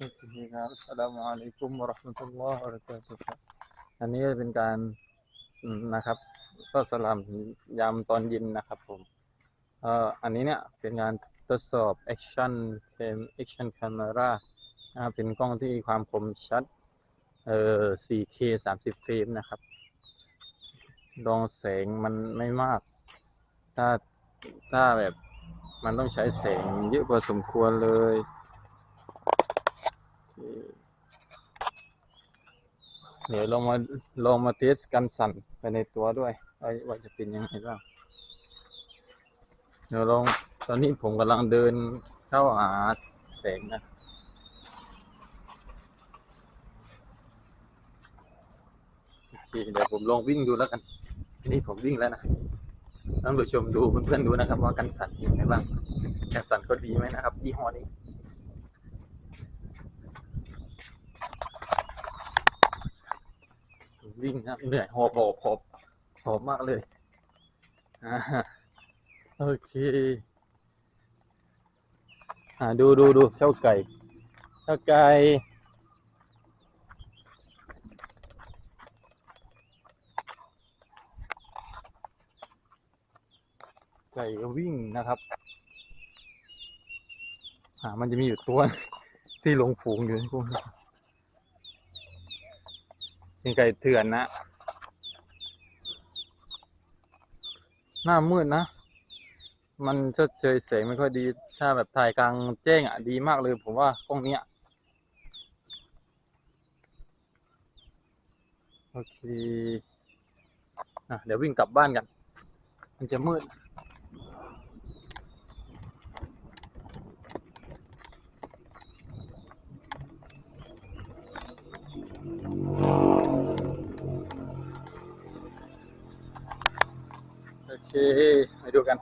โอเคครับสลามอะลัยกุมวะราะห์มะตุลลอฮ์วะบะเราะกาตุฮ์ครับอันนี้เป็นการนะครับ ก็สลามยามตอนเย็นนะครับผมเอ่ออันนี้เนี่ยเป็นงานทดสอบ action cam action camera นะครับเป็นกล้องที่ความคมชัดเอ่อ 4K 30 เฟรมนะครับดองแสงมันไม่มาก ถ้าถ้าแบบมันต้องใช้แสงเยอะพอสมควรเลย เดี๋ยวลองมาลองมาเทสกันสั่นไปในตัวด้วยว่าว่าจะเป็นยังไงบ้างเดี๋ยวลองตอนนี้ผมกำลังเดินเข้าหาแสงนะเดี๋ยวผมลองวิ่งดูแล้วกัน นี่ผมวิ่งแล้วนะท่านผู้ชมดูเพื่อนๆดูนะครับ ว่ากันสั่นเป็นยังไงบ้างกันสั่นก็ดีไหมนะครับยี่ห้อนี้ วิ่งครับเหนื่อยหอบหอบหอบหอบมากเลยอ่าโอเคอ่าดูดูดูเจ้าไก่เจ้าไก่ไก่ก็วิ่งนะครับ อ่า มันจะมีอยู่ตัวที่ลงฝูงอยู่ที่พวกนี้ นไก่เถื่อนนะ หน้ามืดนะ มันชดเชยแสงไม่ค่อยดี ถ้าแบบถ่ายกลางแจ้งอะดีมากเลยผมว่ากล้องเนี้ย โอเคอะเดี๋ยววิ่งกลับบ้านกัน มันจะมืด โอเคไปดูกัน